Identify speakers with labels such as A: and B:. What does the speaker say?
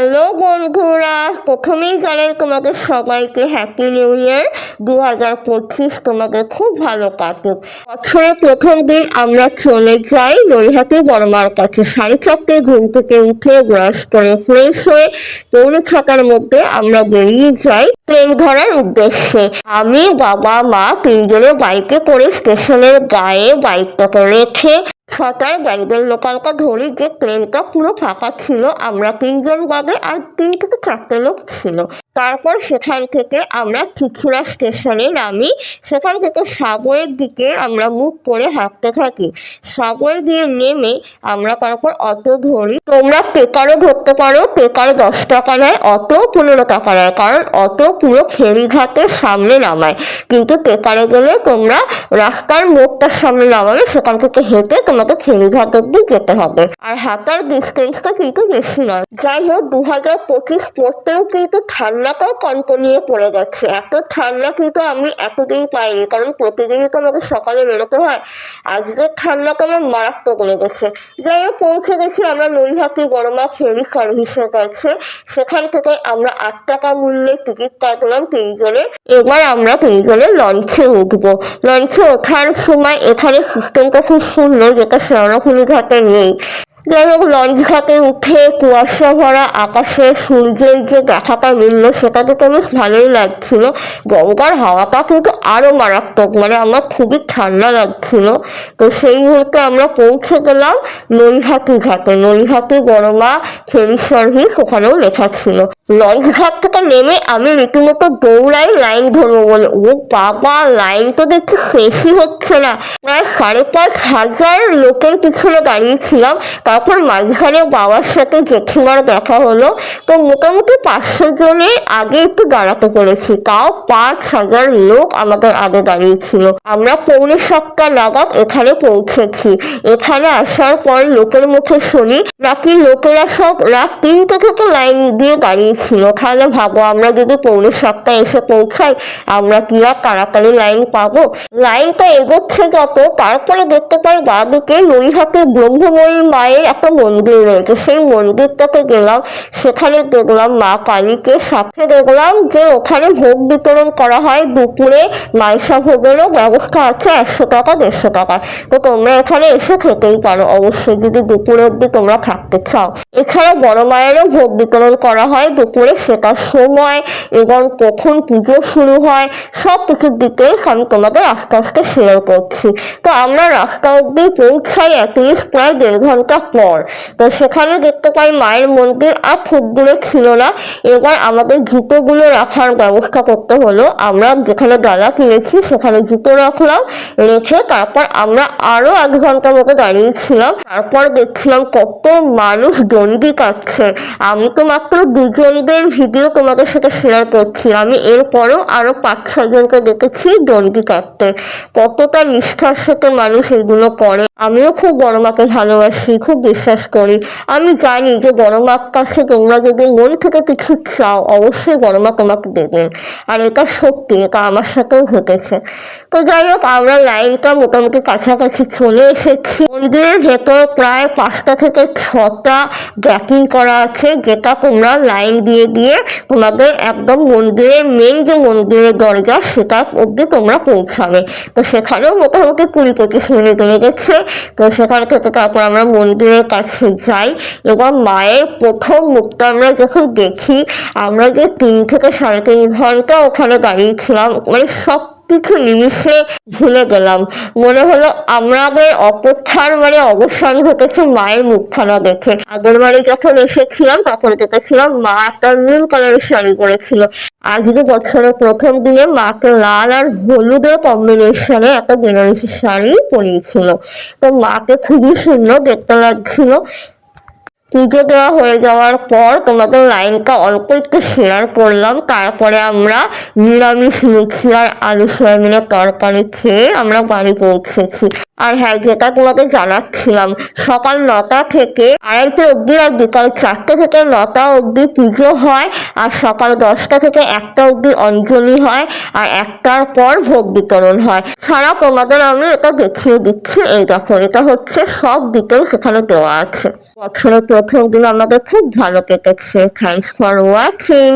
A: Hello বন্ধুরা, প্রথমেই জানাই তোমাদের সবাইকে হ্যাপি নিউ ইয়ার দু হাজার পঁচিশ তোমাদের খুব ভালো কাটুক। বছরের প্রথম দিন আমরা চলে যাই নৈহাটি বড়মার কাছে। সাড়ে চারটে ঘুম থেকে উঠে ব্রাশ করে ফ্রেশ হয়ে পৌনে ছটার মধ্যে আমরা বেরিয়ে যাই ট্রেন ধরার উদ্দেশ্যে। আমি, বাবা, মা তিনজনে বাইকে করে স্টেশনের গায়ে বাইকটাকে রেখে ব্যান্ডেল লোকালকা ধরি যে ট্রেনটা পুরো ফাঁকা ছিল, আমরা তিনজন বাদে আর তিন থেকে চারটে লোক ছিল। তারপর সেখান থেকে আমরা চুচুড়া স্টেশনে নামি। সেখান থেকে সাবওয়ের দিকে আমরা মুখ করে হাঁটতে থাকি। সাবওয়ের দিয়ে নেমে আমরা তারপর অটো ধরি। তোমরা টেকারও ধরতে পারো। টেকার দশ টাকা নেয়, অটো পনেরো টাকা নেয়। কারণ অটো পুরো ফেরিঘাটের সামনে নামায়। কিন্তু টেকারে গেলে তোমরা রাস্তার মোড়টার সামনে নামাবে। সেখান থেকে হেঁটে তোমাকে ফেরিঘাট অব্দি যেতে হবে। আর হাঁটার ডিস্টেন্সটা কিন্তু বেশি নয়। যাই হোক দু হাজার পঁচিশ পড়তেও কিন্তু ঠান্ডাটাও কনকনিয়ে পড়ে গেছে। এত ঠান্ডা কিন্তু আমি এতদিন পাইনি, কারণ প্রতিদিনই তো আমাকে সকালে বেরোতে হয়। আজকের ঠান্ডাটা আমার মারাত্মক লেগেছে। যাই হোক, পৌঁছে গেছি আমরা নৈহাটি বড়মা ফেরি সার্ভিসের কাছে। সেখান থেকে আমরা আট টাকা মূল্যের টিকিট কাটলাম তিনজনে। এবার আমরা তিনজনে লঞ্চে উঠবো। লঞ্চে ওঠার সময় এখানে সিস্টেমটা খুব সুন্দর, যেটা শ্যাওড়াফুলি ঘাটে নেই। যাই লঞ্চ ঘাটে উঠে কুয়াশা ভরা আকাশে সূর্যের যে দেখাটা মিললো, সেটা তো বেশ ভালোই লাগছিল। গঙ্গার হাওয়াটা কিন্তু আরও মারাত্মক মানে আমার খুবই ঠান্ডা লাগছিল। তো সেই মুহূর্তে আমরা পৌঁছে গেলাম নৈহাটি ঘাটে। নৈহাটি বড়মা ফেরি সার্ভিস ওখানেও লেখা ছিল। লঞ্চ ঘাট থেকে নেমে আমি রীতিমতো দৌড়াই লাইন ধরবো বলে। ও বাবা, লাইন তো দেখছি শেষই হচ্ছে না। প্রায় সাড়ে পাঁচ হাজার লোকের পিছনে দাঁড়িয়েছিলাম তারপর মাঝখানে বাবার সাথে জেঠিমার দেখা হলো। তো মোটামুটি পাঁচশো জনের আগে একটু দাঁড়াতে পেরেছি। তাও পাঁচ হাজার লোক আমাদের আগে দাঁড়িয়েছিল। আমরা পৌনে সাতটা নাগাদ এখানে পৌঁছেছি। এখানে আসার পর লোকের মুখে শুনি, নাকি লোকেরা সব রাত তিনটে থেকে লাইন দিয়ে দাঁড়িয়েছিল। তাহলে ভাবো, আমরা যদি পৌনে সাতটা এসে পৌঁছাই, আমরা কি আর তাড়াতাড়ি লাইন পাবো? লাইনটা এগোচ্ছে যত, তারপরে দেখতে পাই বাদিকে নৈহাটে ব্রহ্মময়ী মায়ের একটা মন্দির রয়েছে সেই মন্দিরটাতে গেলাম, সেখানে দেখলাম মা কালীকে সাথে দেখলাম যে ওখানে ভোগ বিতরণ করা হয়। দুপুরে মাইসা ভোগেরও ব্যবস্থা আছে একশো টাকা, দেড়শো টাকা। তো তোমরা এখানে এসে খেতেই পারো। অবশ্যই যদি দুপুরে অব্দি তোমরা থাকতে চাও। এছাড়া বড় মায়েরও ভোগ বিতরণ করা হয় দুপুরে সেটার সময় এবং কখন পুজো শুরু হয় সব কিছুর ডিটেলস আমি তোমাদের আস্তে আস্তে শেয়ার করছি। তো আমরা রাস্তা অব্দি পৌঁছাই অ্যাটলিস্ট প্রায় দেড় ঘণ্টা পর তো সেখানে দেখতে পাই মায়ের মন্দির আর দূরে ছিল না। এবার আমাদের জুতোগুলো রাখার ব্যবস্থা করতে হলো। আমরা যেখানে ডালা কিনেছি সেখানে জুতো রাখলাম, রেখে তারপর আমরা আরও আধ ঘণ্টা মতো দাঁড়িয়েছিলাম। তারপর দেখছিলাম কত মানুষ দণ্ডি কাটছে। আমি তো মাত্র দুজনদের ভিডিও তোমাদের সাথে শেয়ার করছি। আমি এরপরও আরও পাঁচ ছজনকে দেখেছি দণ্ডি কাটতে। কতটা নিষ্ঠার সাথে মানুষ এগুলো করে। আমিও খুব বড় মাকে ভালোবাসি, খুব বিশ্বাস করি। আমি জানি যে বড় মার কাছে তোমরা যদি মন থেকে কিছু চাও, অবশ্যই বড় মা তোমাকে দেবেন আর এটা সত্যি, এটা আমার সাথেও ঘটেছে। তো যাই হোক, আমরা লাইনটা মোটামুটি কাছাকাছি চলে এসেছি। মন্দিরের ভেতর প্রায় পাঁচটা থেকে ছটা গ্যাপিং করা আছে, যেটা তোমরা লাইন দিয়ে দিয়ে তোমাদের একদম মন্দিরের মেন যে মন্দিরের দরজা, সেটা অবধি তোমরা পৌঁছাবে। তো সেখানেও মোটামুটি কুড়ি পঁচিশ মিনিট লেগেছে। তো সেখান থেকে তারপর আমরা মন্দিরের কাছে যাই এবং মায়ের প্রথম মুখটা আমরা যখন দেখি, আমরা যে তিন থেকে সাড়ে তিন ঘণ্টা ওখানে দাঁড়িয়েছিলাম মানে সব কিছু নিমিষে ভুলে গেলাম। মনে হলো আমাদের অপেক্ষার মানে অবসান ঘটেছে, মায়ের মুখখানা দেখে। আগের বাড়ি যখন এসেছিলাম, তখন দেখেছিলাম মা একটা নীল কালারের শাড়ি পরেছিল। আজকে বছরের প্রথম দিনে মাকে লাল আর হলুদের কম্বিনেশনে একটা বেনারসি শাড়ি পরিয়েছিল। তো মাকে খুবই সুন্দর দেখতে লাগছিল। পুজো দেওয়া হয়ে যাওয়ার পর তোমাদের লাইনটা অল্প একটু শেয়ার করলাম। তারপরে আমরা নিরামিষ লুচি আর আলু সয়াবিনের তরকারি খেয়ে আমরা বাড়ি পৌঁছেছি। আর হ্যাঁ যেটা তোমাকে জানাচ্ছিলাম, সকাল নটা থেকে আড়াইটে অবধি আর বিকাল চারটে থেকে নটা অবধি পুজো হয়, আর সকাল দশটা থেকে একটা অবধি অঞ্জলি হয়, আর একটার পর ভোগ বিতরণ হয়। ছাড়া তোমাদের আমি এটা দেখিয়ে দিচ্ছি, এই দেখো, এটা হচ্ছে সব ডিটেলস এখানে দেওয়া আছে। বছরের প্রথম দিন আমাদের খুব ভালো কেটেছে। Thanks for watching